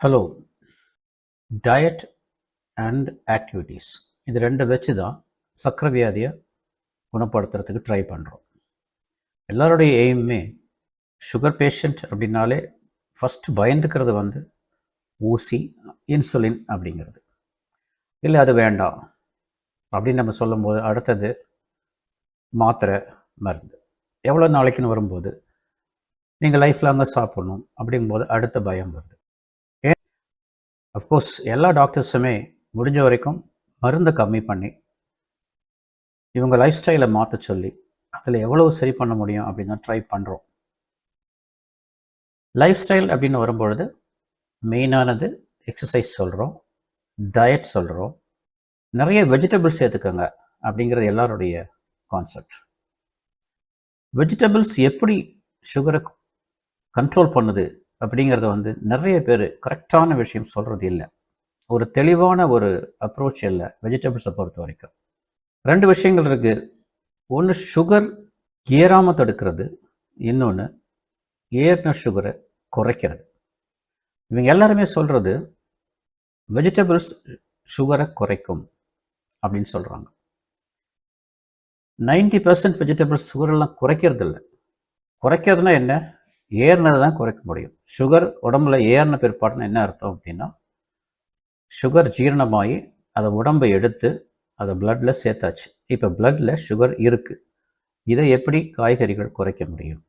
Hello diet and activities இது ரெண்டை வச்சு தான் சக்கரை வியாதியை குணப்படுத்துறதுக்கு ட்ரை பண்ணுறோம் எல்லாருடைய எய்முமே சுகர் பேஷண்ட் அப்படின்னாலே ஃபஸ்ட்டு பயந்துக்கிறது வந்து ஊசி இன்சுலின் அப்படிங்கிறது. இல்லை அது வேண்டாம் அப்படின்னு நம்ம சொல்லும்போது அடுத்தது மாத்திரை மருந்து. எவ்வளோ நாளைக்குன்னு வரும்போது நீங்கள் லைஃப் லாங்காக சாப்பிடணும் அப்படிங்கும்போது அடுத்த பயம் வருது. அஃப்கோர்ஸ் எல்லா டாக்டர்ஸுமே முடிஞ்ச வரைக்கும் மருந்தை கம்மி பண்ணி இவங்க லைஃப் ஸ்டைலை மாற்ற சொல்லி அதில் எவ்வளவு சரி பண்ண முடியும் அப்படின்னு தான் ட்ரை பண்ணுறோம் லைஃப் ஸ்டைல் அப்படின்னு வரும்பொழுது மெயினானது எக்ஸசைஸ் சொல்கிறோம் டயட் சொல்கிறோம் நிறைய வெஜிடபிள்ஸ் சேர்த்துக்கோங்க அப்படிங்கிறது எல்லாருடைய கான்செப்ட் வெஜிடபிள்ஸ் எப்படி சுகரை கண்ட்ரோல் பண்ணுது அப்படிங்கிறத வந்து நிறைய பேர் கரெக்டான விஷயம் சொல்கிறது இல்லை. ஒரு தெளிவான ஒரு அப்ரோச் இல்லை வெஜிடபிள்ஸை பொறுத்த வரைக்கும். ரெண்டு விஷயங்கள் இருக்குது ஒன்று சுகர் ஏறாமல் தடுக்கிறது. இன்னொன்று ஏறின சுகரை குறைக்கிறது. இவங்க எல்லாருமே சொல்கிறது வெஜிடபிள்ஸ் சுகரை குறைக்கும் அப்படின்னு சொல்கிறாங்க நைன்டி பர்சன்ட் வெஜிடபிள்ஸ் சுகரெல்லாம் குறைக்கிறது இல்லை. குறைக்கிறதுனா என்ன? ஏறினதை தான் குறைக்க முடியும். சுகர் உடம்புல ஏறின பிற்பாடுன்னு என்ன அர்த்தம் அப்படின்னா சுகர் ஜீரணமாகி அதை உடம்பை எடுத்து அதை பிளட்டில் சேர்த்தாச்சு. இப்போ பிளட்டில் சுகர் இருக்குது இதை எப்படி காய்கறிகள் குறைக்க முடியும்?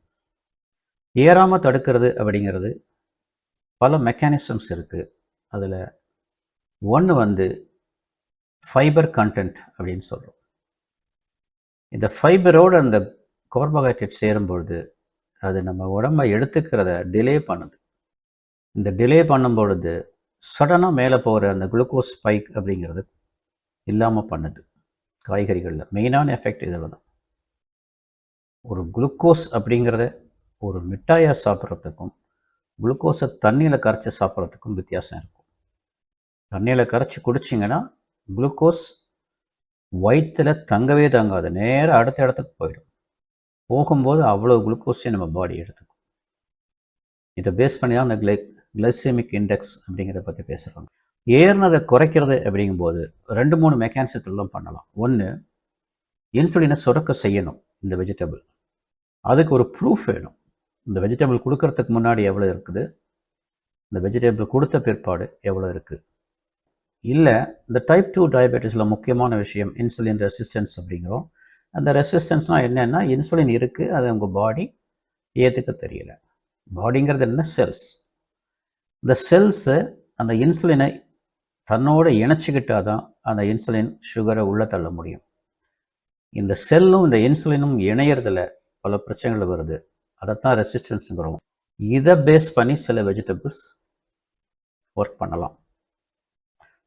ஏறாமல் தடுக்கிறது அப்படிங்கிறது பல மெக்கானிசம்ஸ் இருக்குது அதில் ஒன்று வந்து ஃபைபர் கண்டென்ட் அப்படின்னு சொல்கிறோம் இந்த ஃபைபரோடு அந்த கார்போஹைட்ரேட் சேரும்பொழுது அது நம்ம உடம்பை எடுத்துக்கிறத டிலே பண்ணுது. இந்த டிலே பண்ணும் பொழுது சடனாக மேலே போகிற அந்த குளுக்கோஸ் ஸ்பைக் அப்படிங்கிறது இல்லாமல் பண்ணுது. காய்கறிகளில். மெயினான எஃபெக்ட் இதில் தான் ஒரு குளுக்கோஸ் அப்படிங்கிறத ஒரு மிட்டாயாக சாப்பிட்றதுக்கும் குளுக்கோஸை தண்ணியில் கரைச்சி சாப்பிட்றதுக்கும் வித்தியாசம் இருக்கும். தண்ணியில் கரைச்சி குடிச்சிங்கன்னா குளுக்கோஸ் வயிற்றில் தங்கவே தங்காது. நேராக அடுத்த இடத்துக்கு போயிடும். போகும்போது அவ்வளோ குளுக்கோஸையும் நம்ம பாடி எடுத்துக்கும். இதை பேஸ் பண்ணி தான் அந்த கிளை கிளைசெமிக் இண்டெக்ஸ் அப்படிங்கிறத பற்றி பேசுகிறாங்க ஏறினதை குறைக்கிறது அப்படிங்கும்போது ரெண்டு மூணு மெக்கானிசத்துலாம் பண்ணலாம். ஒன்று இன்சுலினை சுரக்க செய்யணும் இந்த வெஜிடபிள் அதுக்கு ஒரு ப்ரூஃப் வேணும். இந்த வெஜிடபிள் கொடுக்கறதுக்கு முன்னாடி எவ்வளோ இருக்குது? இந்த வெஜிடபிள் கொடுத்த பிற்பாடு எவ்வளோ இருக்குது இல்லை இந்த டைப் டூ டயபெட்டிஸில் முக்கியமான விஷயம் இன்சுலின் ரெசிஸ்டன்ஸ் அப்படிங்கிறோம். அந்த ரெசிஸ்டன்ஸ்னால் என்னென்னா இன்சுலின் இருக்குது அதை உங்கள் பாடி ஏற்றுக்க தெரியல. பாடிங்கிறது என்ன? செல்ஸ் இந்த செல்ஸு அந்த இன்சுலினை தன்னோடு இணைச்சிக்கிட்டால் தான் அந்த இன்சுலின் சுகரை உள்ளே தள்ள முடியும். இந்த செல்லும் இந்த இன்சுலினும் இணையறதில் பல பிரச்சனைகள் வருது. அதைத்தான் ரெசிஸ்டன்ஸுங்கிறோம் இதை பேஸ் பண்ணி சில வெஜிடபிள்ஸ் ஒர்க் பண்ணலாம்.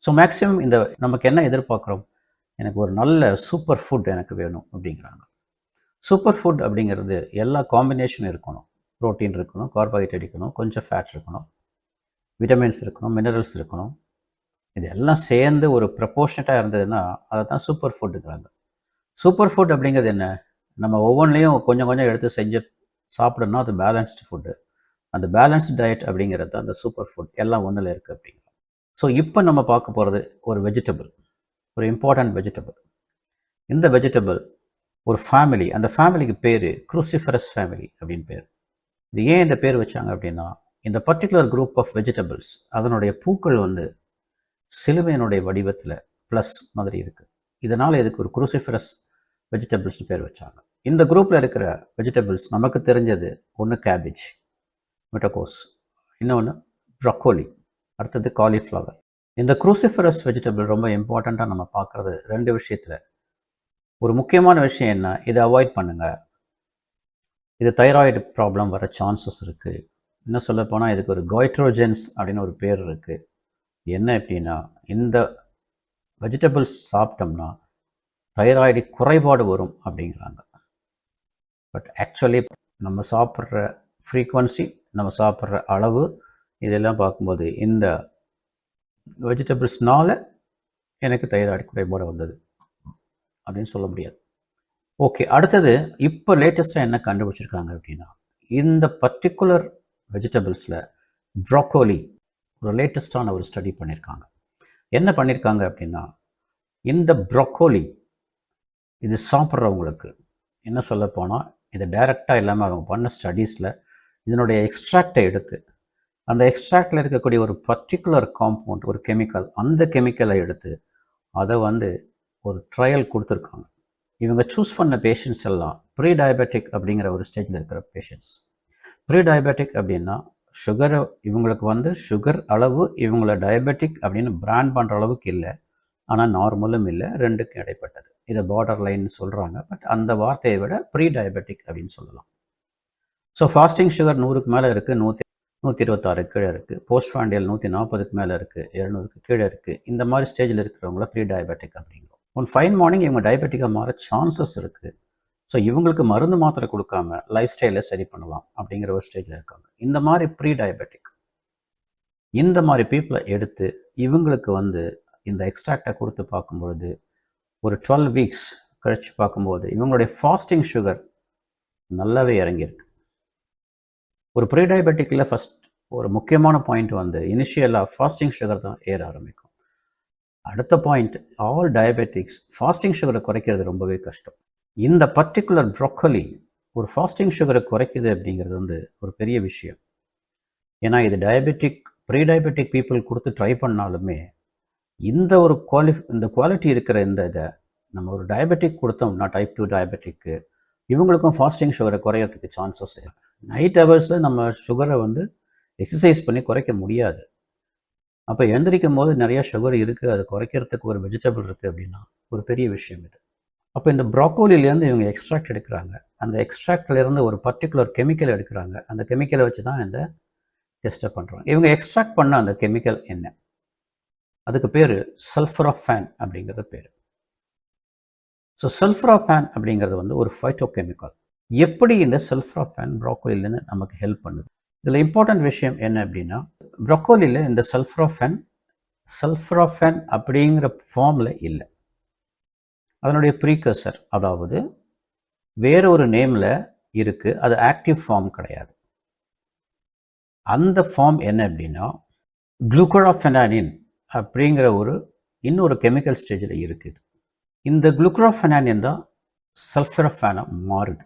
ஸோ மேக்ஸிமம் இந்த நமக்கு என்ன எதிர்பார்க்குறோம்? எனக்கு ஒரு நல்ல சூப்பர் ஃபுட் எனக்கு வேணும் அப்படிங்கிறாங்க. சூப்பர் ஃபுட் அப்படிங்கிறது எல்லா காம்பினேஷனும் இருக்கணும். ப்ரோட்டீன் இருக்கணும் கார்போஹைட்ரேட் இருக்கணும் கொஞ்சம் ஃபேட் இருக்கணும் விட்டமின்ஸ் இருக்கணும் மினரல்ஸ் இருக்கணும். இது எல்லாம் சேர்ந்து ஒரு ப்ரப்போர்ஷனட்டாக இருந்ததுன்னா அதை தான் சூப்பர் ஃபுட்டுங்கிறாங்க சூப்பர் ஃபுட் அப்படிங்கிறது என்ன? நம்ம ஒவ்வொன்றிலையும் கொஞ்சம் கொஞ்சம் எடுத்து செஞ்சு சாப்பிடணும் அது பேலன்ஸ்டு ஃபுட்டு அந்த பேலன்ஸ்டு டயட் அப்படிங்கிறது அந்த சூப்பர் ஃபுட் எல்லாம் ஒன்றில் இருக்குது அப்படிங்கிறோம் ஸோ இப்போ நம்ம பார்க்க போகிறது ஒரு வெஜிடபிள் ஒரு இம்பார்ட்டண்ட் வெஜிடபிள் இந்த வெஜிடபிள் ஒரு ஃபேமிலி அந்த ஃபேமிலிக்கு பேர் குரூசிஃபரஸ் ஃபேமிலி அப்படின்னு பேர். இது ஏன் இந்த பேர் வச்சாங்க அப்படின்னா இந்த பர்டிகுலர் குரூப் ஆஃப் வெஜிடபிள்ஸ் அதனுடைய பூக்கள் வந்து சிலுவையினுடைய வடிவத்தில் ப்ளஸ் மாதிரி இருக்குது இதனால் இதுக்கு ஒரு குரூசிஃபரஸ் வெஜிடபிள்ஸ்னு பேர் வச்சாங்க. இந்த குரூப்பில் இருக்கிற வெஜிடபிள்ஸ் நமக்கு தெரிஞ்சது ஒன்று கேபேஜ் மிட்டகோஸ் இன்னொன்று ப்ரொக்கோலி அடுத்தது காலிஃப்ளவர் இந்த குரூசிஃபரஸ் வெஜிடபிள் ரொம்ப இம்பார்ட்டண்ட்டாக நம்ம பார்க்குறது ரெண்டு விஷயத்தில். ஒரு முக்கியமான விஷயம் என்ன? இதை அவாய்ட் பண்ணுங்கள் இது தைராய்டு ப்ராப்ளம் வர சான்சஸ் இருக்குது இன்னும் சொல்லப்போனால் இதுக்கு ஒரு காய்ட்ரோஜென்ஸ் அப்படின்னு ஒரு பேர் இருக்குது என்ன எப்படின்னா இந்த வெஜிடபிள்ஸ் சாப்பிட்டோம்னா தைராய்டு குறைபாடு வரும் அப்படிங்கிறாங்க. பட் ஆக்சுவலி நம்ம சாப்பிட்ற ஃப்ரீக்குவன்சி நம்ம சாப்பிட்ற அளவு இதெல்லாம் பார்க்கும்போது இந்த வெஜிடபிள்ஸ்னால எனக்கு தைராய்டு குறைபாடு வந்தது. அப்படின்னு சொல்ல முடியாது. ஓகே அடுத்தது இப்போ லேட்டஸ்ட்டாக என்ன கண்டுபிடிச்சிருக்காங்க அப்படின்னா இந்த பர்டிகுலர் வெஜிடபிள்ஸில் ப்ராக்கோலி ஒரு லேட்டஸ்டான ஒரு ஸ்டடி பண்ணியிருக்காங்க என்ன பண்ணியிருக்காங்க அப்படின்னா இந்த ப்ரொக்கோலி இது சாப்பிட்றவங்களுக்கு என்ன சொல்ல போனால் இது டைரெக்டாக இல்லாமல் அவங்க பண்ண ஸ்டடீஸில் இதனுடைய எக்ஸ்ட்ராக்டை எடுத்து அந்த எக்ஸ்ட்ராக்டில் இருக்கக்கூடிய ஒரு பர்டிகுலர் காம்பவுண்ட் ஒரு கெமிக்கல் அந்த கெமிக்கலை எடுத்து அதை வந்து ஒரு ட்ரையல் கொடுத்துருக்காங்க. இவங்க சூஸ் பண்ண பேஷண்ட்ஸ் எல்லாம் ப்ரீ டயபெட்டிக் அப்படிங்கிற ஒரு ஸ்டேஜில் இருக்கிற பேஷண்ட்ஸ் ப்ரீ டயபெட்டிக் அப்படின்னா சுகரை இவங்களுக்கு வந்து சுகர் அளவு இவங்கள டயபெட்டிக் அப்படின்னு பிராண்ட் பண்ணுற அளவுக்கு இல்லை. ஆனால் நார்மலும் இல்லை ரெண்டுக்கும் இடைப்பட்டது. இதை பார்டர் லைன் சொல்கிறாங்க பட் அந்த வார்த்தையை விட ப்ரீ டயபெட்டிக் அப்படின்னு சொல்லலாம். ஸோ ஃபாஸ்டிங் சுகர் நூறுக்கு மேலே இருக்குது நூற்றி நூற்றி இருபத்தாறு கீழே இருக்குது போஸ்ட் பாண்டியல் நூற்றி நாற்பதுக்கு மேலே இருக்குது இரநூறுக்கு கீழே இருக்குது இந்த மாதிரி ஸ்டேஜில் இருக்கிறவங்கள ப்ரீ டயபெட்டிக் அப்படிங்கிறோம். ஒன் ஃபைன் மார்னிங் இவங்க டயபெட்டிக்காக மாற சான்சஸ் இருக்குது ஸோ இவங்களுக்கு மருந்து மாத்திரை கொடுக்காம லைஃப் ஸ்டைலை சரி பண்ணலாம் அப்படிங்கிற ஒரு ஸ்டேஜில் இருக்காங்க. இந்த மாதிரி ப்ரீ டயபெட்டிக் இந்த மாதிரி பீப்புளை எடுத்து இவங்களுக்கு வந்து இந்த எக்ஸ்ட்ராக்டை கொடுத்து பார்க்கும்பொழுது ஒரு டுவெல் வீக்ஸ் கழித்து பார்க்கும்போது இவங்களுடைய ஃபாஸ்டிங் சுகர் நல்லாவே இறங்கியிருக்கு. ஒரு ப்ரீ டயபெட்டிக்கில் ஃபஸ்ட் ஒரு முக்கியமான பாயிண்ட் வந்து இனிஷியலாக ஃபாஸ்டிங் சுகர் தான் ஏற ஆரம்பிக்கும். அடுத்த பாயிண்ட் ஆல் டயபெட்டிக்ஸ் ஃபாஸ்டிங் சுகரை குறைக்கிறது ரொம்பவே கஷ்டம். இந்த பர்டிகுலர் ப்ரொக்கலி ஒரு ஃபாஸ்டிங் சுகரை குறைக்குது அப்படிங்கிறது வந்து ஒரு பெரிய விஷயம். ஏன்னா இது டயபெட்டிக் ப்ரீ டயபெட்டிக் பீப்புள் கொடுத்து ட்ரை பண்ணாலுமே இந்த ஒரு குவாலி இந்த குவாலிட்டி இருக்கிற இந்த இதை நம்ம ஒரு டயபெட்டிக் கொடுத்தோம்னா டைப் டூ டயபெட்டிக்கு இவங்களுக்கும் ஃபாஸ்டிங் சுகரை குறையறதுக்கு சான்சஸ் நைட் ஹவர்ஸில் நம்ம சுகரை வந்து எக்ஸசைஸ் பண்ணி குறைக்க முடியாது. அப்போ எழுந்திரிக்கும் போது நிறையா சுகர் இருக்குது அதை குறைக்கிறதுக்கு ஒரு வெஜிடபிள் இருக்குது அப்படின்னா ஒரு பெரிய விஷயம் இது. அப்போ இந்த ப்ராக்கோலிலேருந்து இவங்க எக்ஸ்ட்ராக்ட் எடுக்கிறாங்க. அந்த எக்ஸ்ட்ராக்ட்லேருந்து ஒரு பர்டிகுலர் கெமிக்கல் எடுக்கிறாங்க. அந்த கெமிக்கலை வச்சு தான் இந்த டெஸ்ட்டை பண்ணுறாங்க இவங்க எக்ஸ்ட்ராக்ட் பண்ண அந்த கெமிக்கல் என்ன? அதுக்கு பேர் சல்ஃபராஃபேன் அப்படிங்கிறது பேர். ஸோ சல்ஃபராஃபேன் அப்படிங்கிறது வந்து ஒரு ஃபைட்டோ கெமிக்கல் எப்படி இந்த சல்ஃபராஃபேன் ப்ராக்கோலிலேருந்து நமக்கு ஹெல்ப் பண்ணுது? இதில் இம்பார்ட்டன்ட் விஷயம் என்ன அப்படின்னா ப்ரொக்கோலியில் இந்த சல்ஃபராஃபேன் சல்ஃபராஃபேன் அப்படிங்கிற ஃபார்மில் இல்லை. அதனுடைய ப்ரீகர்சர் அதாவது வேற ஒரு நேமில் இருக்குது அது ஆக்டிவ் ஃபார்ம் கிடையாது. அந்த ஃபார்ம் என்ன அப்படின்னா குளுக்கோராஃபெனானின் அப்படிங்கிற ஒரு இன்னொரு கெமிக்கல் ஸ்டேஜில் இருக்குது இந்த குளுக்ரோஃபெனானின் தான் சல்ஃபரஃபேனாக மாறுது.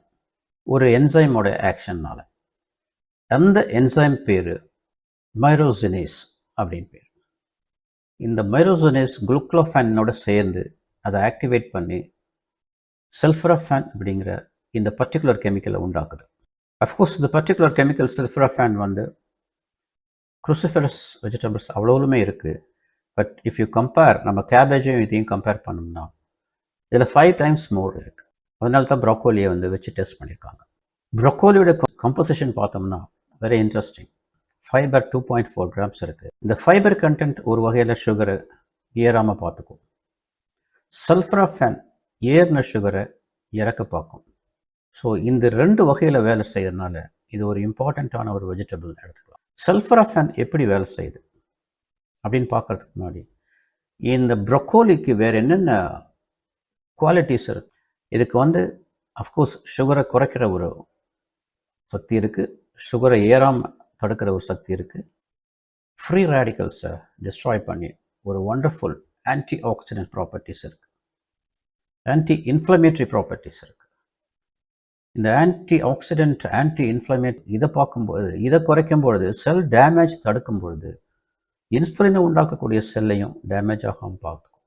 ஒரு என்சைமோட ஆக்ஷன்னால் அந்த என்சைம் பேர் மைரோசினேஸ் அப்படின்னு பேர். இந்த மைரோசினேஸ் குளுக்ளோஃபேனோட சேர்ந்து அதை ஆக்டிவேட் பண்ணி செல்ஃபரஃபேன் அப்படிங்கிற இந்த பர்டிகுலர் கெமிக்கலை உண்டாக்குது. அஃப்கோர்ஸ் இந்த பர்டிகுலர் கெமிக்கல் செல்ஃபரஃபேன் வந்து குருசிஃபரஸ் வெஜிடபிள்ஸ் அவ்வளோவுமே இருக்குது பட் இஃப் யூ கம்பேர் நம்ம கேபேஜையும் இதையும் கம்பேர் பண்ணோம்னா இதில் ஃபைவ் டைம்ஸ் மோர் இருக்குது அதனால தான் ப்ரொக்கோலியை வந்து வச்சு டெஸ்ட் பண்ணியிருக்காங்க. ப்ரொக்கோலியோட கம்போசிஷன் பார்த்தோம்னா very interesting fibre two point four grams இருக்குது இந்த ஃபைபர் கண்டென்ட் ஒரு வகையில் சுகரை ஏறாமல் பார்த்துக்கும். சல்ஃபராஃபேன் ஏறின சுகரை இறக்க பார்க்கும். ஸோ இந்த ரெண்டு வகையில் வேலை செய்கிறதுனால இது ஒரு இம்பார்ட்டண்ட்டான ஒரு வெஜிடபிள் எடுத்துக்கலாம். சல்ஃபராஃபேன் எப்படி வேலை செய்யுது? அப்படின்னு பார்க்கறதுக்கு முன்னாடி இந்த ப்ரொக்கோலிக்கு வேறு என்னென்ன குவாலிட்டிஸ் இருக்குது இதுக்கு வந்து அஃப்கோர்ஸ் சுகரை குறைக்கிற ஒரு சக்தி இருக்குது சுகரை ஏறாமல் தடுக்கிற ஒரு சக்தி இருக்குது ஃப்ரீ ரேடிக்கல்ஸை டிஸ்ட்ராய் பண்ணி ஒரு ஒண்டர்ஃபுல் ஆன்டி ஆக்சிடென்ட் ப்ராப்பர்ட்டிஸ் இருக்குது ஆன்டி இன்ஃப்ளமேட்ரி ப்ராப்பர்ட்டிஸ் இருக்குது இந்த ஆன்டி ஆக்சிடென்ட் ஆன்டி இன்ஃப்ளமேட் இதை பார்க்கும்போது இதை குறைக்கும் பொழுது செல் டேமேஜ் தடுக்கும் பொழுது இன்சுலினை உண்டாக்கக்கூடிய செல்லையும் டேமேஜ் ஆகாமல் பார்த்துக்கும்.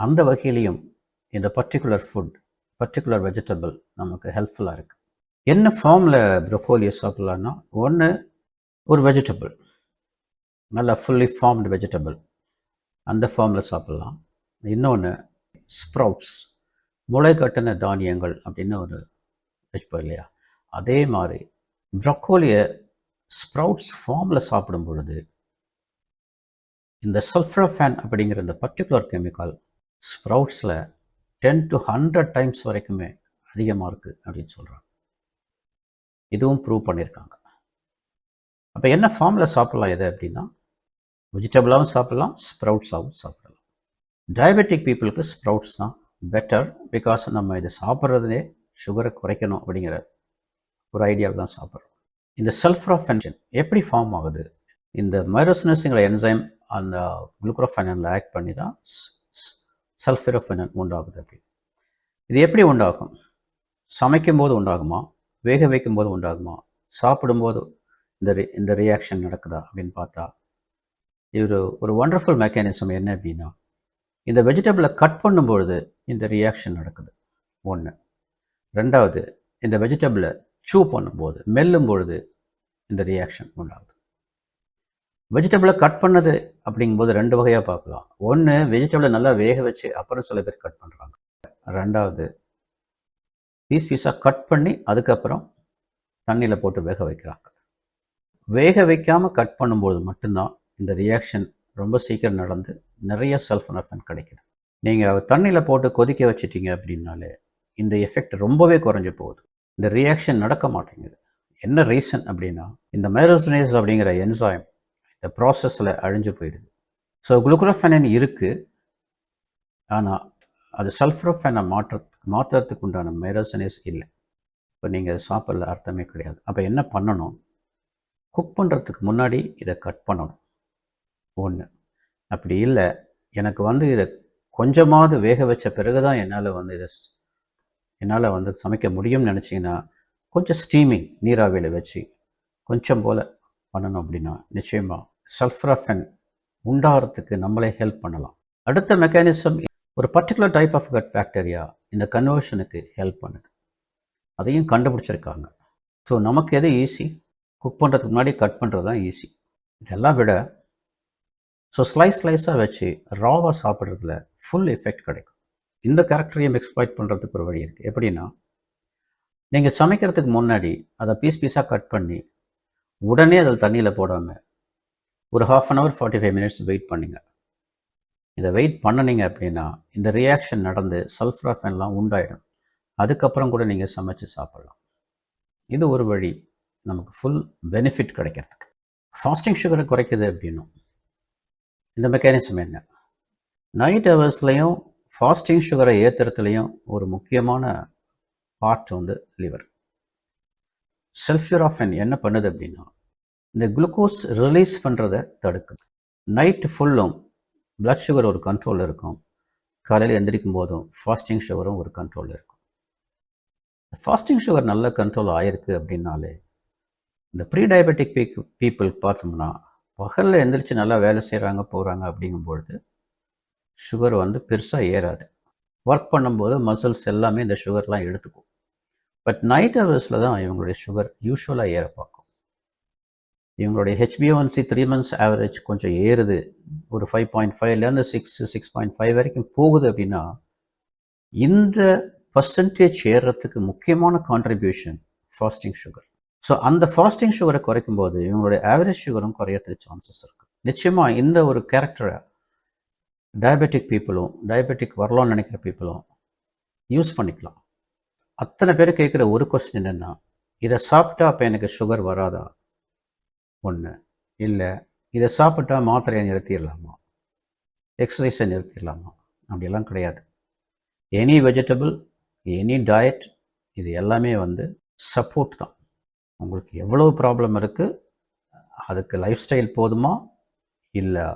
அந்த வகையிலையும் இந்த பர்டிகுலர் ஃபுட் பர்டிகுலர் வெஜிடபிள் நமக்கு ஹெல்ப்ஃபுல்லாக இருக்குது என்ன ஃபார்மில் ப்ரொக்கோலியை சாப்பிட்லான்னா ஒன்று ஒரு வெஜிடபிள் நல்லா ஃபுல்லி ஃபார்ம்டு வெஜிடபிள் அந்த ஃபார்மில் சாப்பிட்லாம். இன்னொன்று ஸ்ப்ரவுட்ஸ் முளை கட்டின தானியங்கள் அப்படின்னு ஒரு வச்சுப்போம் இல்லையா? அதே மாதிரி ப்ரொக்கோலியை ஸ்ப்ரவுட்ஸ் ஃபார்மில் சாப்பிடும் பொழுது இந்த சல்ஃப்ரஃபேன் அப்படிங்கிற இந்த பர்டிகுலர் கெமிக்கல் ஸ்ப்ரவுட்ஸில் டென் டு ஹண்ட்ரட் டைம்ஸ் வரைக்குமே அதிகமாக இருக்குது அப்படின்னு சொல்கிறாங்க இதுவும் ப்ரூவ் பண்ணியிருக்காங்க. அப்போ என்ன ஃபார்மில் சாப்பிட்லாம் எது அப்படின்னா? வெஜிடபிளாகவும் சாப்பிட்லாம் ஸ்ப்ரவுட்ஸாகவும் சாப்பிடலாம். டயபெட்டிக் பீப்புளுக்கு ஸ்ப்ரவுட்ஸ் தான் பெட்டர் பிகாஸ் நம்ம இதை சாப்பிட்றதுலே சுகரை குறைக்கணும் அப்படிங்கிற ஒரு ஐடியாவில் தான் சாப்பிட்றோம். இந்த சல்ஃப்ராஃபென்ஷன் எப்படி ஃபார்ம் ஆகுது? இந்த மைரோசினஸுங்கிற என்சைம் அந்த குளுக்ரோஃபைனனில் ஆக்ட் பண்ணி தான் சல்ஃபிரோஃபைனன் உண்டாகுது அப்படி. இது எப்படி உண்டாகும்? சமைக்கும் போது உண்டாகுமா? வேக வைக்கும் போது உண்டாகுமா? சாப்பிடும்போது இந்த ரி இந்த ரியாக்ஷன் நடக்குதா அப்படின்னு பார்த்தா இது ஒரு ஒண்டர்ஃபுல் மெக்கானிசம் என்ன அப்படின்னா இந்த வெஜிடபிளை கட் பண்ணும்பொழுது இந்த ரியாக்ஷன் நடக்குது. ஒன்று ரெண்டாவது இந்த வெஜிடபிளை சூ பண்ணும்போது மெல்லும் பொழுது இந்த ரியாக்ஷன் உண்டாகும் வெஜிடபிளை கட் பண்ணது அப்படிங்கும்போது ரெண்டு வகையாக பார்க்கலாம். ஒன்று வெஜிடபிளை நல்லா வேக வச்சு அப்புறம் சில பேர் கட் பண்ணுறாங்க ரெண்டாவது பீஸ் பீஸாக கட் பண்ணி அதுக்கப்புறம் தண்ணியில் போட்டு வேக வைக்கிறாங்க. வேக வைக்காமல் கட் பண்ணும்போது மட்டும்தான் இந்த ரியாக்ஷன் ரொம்ப சீக்கிரம் நடந்து நிறைய செல்ஃப் நஃபன் கிடைக்குது. நீங்கள் தண்ணியில் போட்டு கொதிக்க வச்சிட்டீங்க அப்படின்னாலே இந்த எஃபெக்ட் ரொம்பவே குறைஞ்சி போகுது. இந்த ரியாக்ஷன் நடக்க மாட்டேங்குது. என்ன ரீசன் அப்படின்னா இந்த மைரோசினேஸ் அப்படிங்கிற என்சாயம் இந்த ப்ராசஸில் அழிஞ்சு போயிடுது. ஸோ குளுக்ரோஃபெனின் இருக்குது ஆனால் அது சல்ஃப்ரோஃபெனை மாற்றத்துக்கு மாற்றுறதுக்கு உண்டான மெரசனேஸ் இல்லை. இப்போ நீங்கள் சாப்பிட்ல அர்த்தமே கிடையாது. அப்போ என்ன பண்ணணும்? குக் பண்ணுறதுக்கு முன்னாடி இதை கட் பண்ணணும். ஒன்று அப்படி இல்லை. எனக்கு வந்து இதை கொஞ்சமாவது வேக வச்ச பிறகு தான் என்னால் வந்து இதை என்னால் வந்து சமைக்க முடியும்னு நினச்சிங்கன்னா கொஞ்சம் ஸ்டீமிங் நீராவியில் வச்சு கொஞ்சம் போல் பண்ணணும் அப்படின்னா நிச்சயமாக சல்ஃப்ராஃபன் உண்டாகிறதுக்கு நம்மளே ஹெல்ப் பண்ணலாம். அடுத்த மெக்கானிசம் ஒரு particular type of gut bacteria இந்த கன்வர்ஷனுக்கு ஹெல்ப் பண்ணுது. அதையும் கண்டுபிடிச்சிருக்காங்க. ஸோ நமக்கு எது ஈஸி குக் பண்ணுறதுக்கு முன்னாடி கட் பண்ணுறது தான் ஈஸி இதெல்லாம் விட ஸோ ஸ்லைஸ் ஸ்லைஸாக வச்சு ராவாக சாப்பிட்றதுல ஃபுல் எஃபெக்ட் கிடைக்கும். இந்த கேரக்டரையும் எக்ஸ்ப்ளாய்ட் பண்ணுறதுக்கு ஒரு வழி இருக்குது எப்படின்னா நீங்கள் சமைக்கிறதுக்கு முன்னாடி அதை பீஸ் பீஸாக கட் பண்ணி உடனே அதில் தண்ணியில் போடாமல் ஒரு half an hour forty five minutes wait பண்ணுங்கள் இதை வெயிட் பண்ணினீங்க அப்படின்னா இந்த ரியாக்ஷன் நடந்து சல்ஃப்ராஃபன்லாம் உண்டாயிடும். அதுக்கப்புறம் கூட நீங்கள் சமைச்சு சாப்பிட்லாம். இது ஒரு வழி. நமக்கு ஃபுல் பெனிஃபிட் கிடைக்கிறதுக்கு. ஃபாஸ்டிங் சுகரை குறைக்குது அப்படின்னும். இந்த மெக்கானிசம் என்ன? நைட் ஹவர்ஸ்லையும் ஃபாஸ்டிங் சுகரை ஏற்றுறதுலையும் ஒரு முக்கியமான பார்ட் வந்து லிவர் செல்ஃபியூராஃபன் என்ன பண்ணுது அப்படின்னா இந்த குளுக்கோஸ் ரிலீஸ் பண்ணுறதை தடுக்குது. நைட்டு ஃபுல்லும் பிளட் சுகர் ஒரு கண்ட்ரோலில் இருக்கும். காலையில் எந்திரிக்கும் போதும் ஃபாஸ்டிங் சுகரும் ஒரு கண்ட்ரோலில் இருக்கும். ஃபாஸ்டிங் சுகர் நல்ல கண்ட்ரோல் ஆயிருக்கு அப்படின்னாலே இந்த ப்ரீ டயபெட்டிக் பீக் பீப்புள் பார்த்தோம்னா பகலில் எந்திரிச்சு நல்லா வேலை செய்கிறாங்க போகிறாங்க அப்படிங்கும்பொழுது சுகர் வந்து பெருசாக ஏறாது. ஒர்க் பண்ணும்போது மசில்ஸ் எல்லாமே இந்த சுகர்லாம் எடுத்துக்கும். பட் நைட் ஹவர்ஸில் தான் இவங்களுடைய சுகர் யூஸ்வலாக ஏற பார்க்கும். இவங்களுடைய ஹெச்பிஓன்சி த்ரீ மந்த்ஸ் ஆவரேஜ் கொஞ்சம் ஏறுது. ஒரு ஃபைவ் பாயிண்ட் ஃபைவ்லேருந்து சிக்ஸ் சிக்ஸ் பாயிண்ட் ஃபைவ் வரைக்கும் போகுது அப்படின்னா இந்த பர்சன்டேஜ் ஏறுறதுக்கு முக்கியமான கான்ட்ரிபியூஷன் ஃபாஸ்டிங் சுகர் ஸோ அந்த ஃபாஸ்டிங் சுகரை குறைக்கும் போது இவங்களுடைய ஆவரேஜ் சுகரும் குறையறதுக்கு சான்சஸ் இருக்குது நிச்சயமாக இந்த ஒரு கேரக்டரை டயபெட்டிக் பீப்புளும் டயபெட்டிக் வரலாம்னு நினைக்கிற பீப்புளும் யூஸ் பண்ணிக்கலாம். அத்தனை பேர் கேட்குற ஒரு கொஸ்டின் என்னென்னா இதை சாப்பிட்டா அப்போ எனக்கு சுகர் வராதா? ஒன்று இல்லை இதை சாப்பிட்டா மாத்திரையை நிறுத்திடலாமா? எக்ஸசைஸை நிறுத்திடலாமா? அப்படிலாம் கிடையாது. எனி வெஜிடபிள் எனி டயட் இது எல்லாமே வந்து சப்போர்ட் தான். உங்களுக்கு எவ்வளோ ப்ராப்ளம் இருக்குது அதுக்கு லைஃப் ஸ்டைல் போதுமா? இல்லை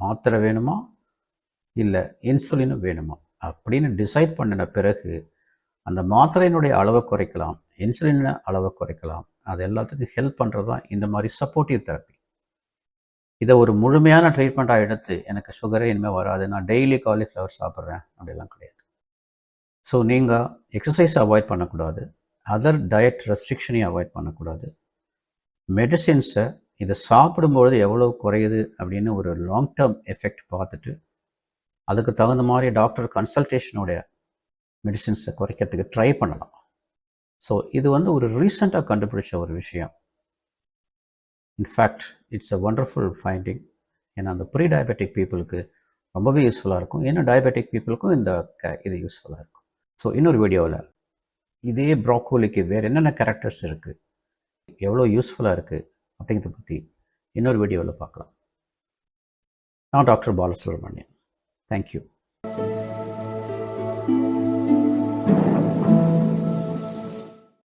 மாத்திரை வேணுமா? இல்லை இன்சுலினும் வேணுமா? அப்படின்னு டிசைட் பண்ணின பிறகு அந்த மாத்திரையினுடைய அளவை குறைக்கலாம் இன்சுலின் அளவை குறைக்கலாம். அது எல்லாத்துக்கும் ஹெல்ப் பண்ணுறது தான் இந்த மாதிரி சப்போர்ட்டிவ் தெரப்பி இதை ஒரு முழுமையான ட்ரீட்மெண்ட்டாக எடுத்து எனக்கு சுகரே இனிமேல் வராது. நான் டெய்லி காலிஃப்ளவர் சாப்பிட்றேன். அப்படிலாம் கிடையாது. ஸோ நீங்கள் எக்ஸசைஸ் அவாய்ட் பண்ணக்கூடாது. அதர் டயட் ரெஸ்ட்ரிக்ஷனையும் அவாய்ட் பண்ணக்கூடாது. மெடிசின்ஸை இதை சாப்பிடும்பொழுது எவ்வளோ குறையுது அப்படின்னு ஒரு லாங் டேர்ம் எஃபெக்ட் பார்த்துட்டு அதுக்கு தகுந்த மாதிரி டாக்டர் கன்சல்டேஷனுடைய மெடிசின்ஸை குறைக்கிறதுக்கு ட்ரை பண்ணலாம். ஸோ இது வந்து ஒரு ரீசெண்டாக கண்டுபிடிச்ச ஒரு விஷயம். In fact it's a wonderful finding ஏன்னா அந்த ப்ரீ டயபெட்டிக் பீப்புளுக்கு ரொம்பவே யூஸ்ஃபுல்லாக இருக்கும். ஏன்னா டயபெட்டிக் பீப்புளுக்கும் இந்த க இது யூஸ்ஃபுல்லாக இருக்கும். ஸோ இன்னொரு வீடியோவில் இதே ப்ராக்கோலிக்கு வேறு என்னென்ன கேரக்டர்ஸ் இருக்குது எவ்வளோ யூஸ்ஃபுல்லாக இருக்குது அப்படிங்கிறத பற்றி இன்னொரு வீடியோவில் பார்க்கலாம். நான் டாக்டர் பாலசுப்ரமணியன். தேங்க்யூ